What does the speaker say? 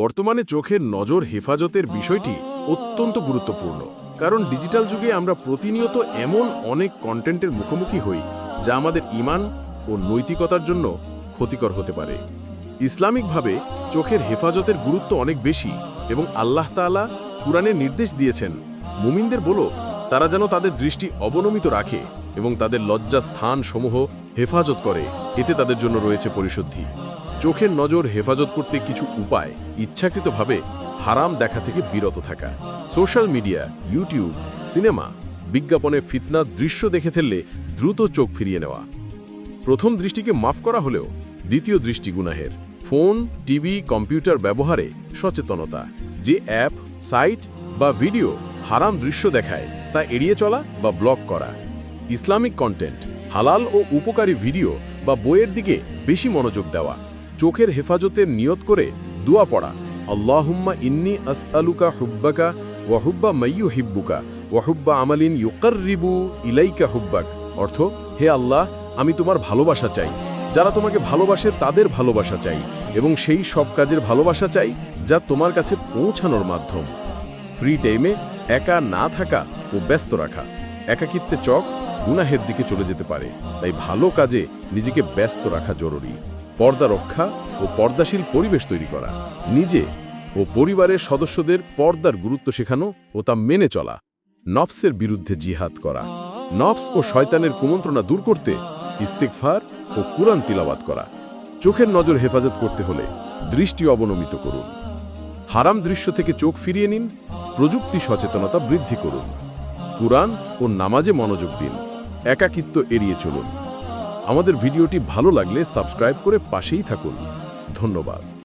বর্তমানে চোখের নজর হেফাজতের বিষয়টি অত্যন্ত গুরুত্বপূর্ণ। কারণ ডিজিটাল যুগে আমরা প্রতিনিয়ত এমন অনেক কন্টেন্টের মুখোমুখি হই, যা আমাদের ইমান ও নৈতিকতার জন্য ক্ষতিকর হতে পারে। ইসলামিকভাবে চোখের হেফাজতের গুরুত্ব অনেক বেশি এবং আল্লাহ তাআলা কুরআনে নির্দেশ দিয়েছেন, মুমিনদের বলো, তারা যেন তাদের দৃষ্টি অবনমিত রাখে এবং তাদের লজ্জা স্থান সমূহ হেফাজত করে। এতে তাদের জন্য রয়েছে পরিশুদ্ধি। চোখের নজর হেফাজত করতে কিছু উপায় ইচ্ছাকৃতভাবে হারাম দেখা থেকে বিরত থাকা। সোশ্যাল মিডিয়া, ইউটিউব, সিনেমা বিজ্ঞাপনে ফিতনা দৃশ্য দেখে ফেললে দ্রুত চোখ ফিরিয়ে নেওয়া। প্রথম দৃষ্টিকে মাফ করা হলেও দ্বিতীয় দৃষ্টি গুনাহের। ফোন, টিভি, কম্পিউটার ব্যবহারে সচেতনতা। যে অ্যাপ, সাইট বা ভিডিও হারাম দৃশ্য দেখায়, তা এড়িয়ে চলা বা ব্লক করা। ইসলামিক কন্টেন্ট, হালাল ও উপকারী ভিডিও বা বইয়ের দিকে বেশি মনোযোগ দেওয়া। চোখের হেফাজতের নিয়ত করে দোয়া পড়া। আল্লাহুম্মা ইন্নি আসআলুকা হুব্বাকা ওয়াহুব্বা মাইয়ু হিব্বুকা ওয়াহুব্বা আমালিন ইউকাররিবু ইলাইকা হুব্বাক। অর্থ, হে আল্লাহ, আমি তোমার ভালোবাসা চাই। যারা তোমাকে ভালোবাসে, তাদের ভালোবাসা চাই। এবং সেই সব কাজের ভালোবাসা চাই যা তোমার কাছে পৌঁছানোর মাধ্যম। ফ্রি টাইমে একা না থাকা ও ব্যস্ত রাখা। একাকিত্বে চক গুনাহের দিকে চলে যেতে পারে। তাই ভালো কাজে নিজেকে ব্যস্ত রাখা জরুরি। পর্দা রক্ষা ও পর্দাশীল পরিবেশ তৈরি করা, নিজে ও পরিবারের সদস্যদের পর্দার গুরুত্ব শেখানো ও তা মেনে চলা, নফসের বিরুদ্ধে জিহাদ করা, নফস ও শয়তানের কুমন্ত্রণা দূর করতে ইস্তেকফার ও কুরআন তিলাওয়াত করা, চোখের নজর হেফাজত করতে হলে দৃষ্টি অবনমিত করুন। হারাম দৃশ্য থেকে চোখ ফিরিয়ে নিন, প্রযুক্তি সচেতনতা বৃদ্ধি করুন। কুরআন ও নামাজে মনোযোগ দিন, একাকিত্ব এড়িয়ে চলুন। আমাদের ভিডিওটি ভালো লাগলে সাবস্ক্রাইব করে পাশেই থাকুন। ধন্যবাদ।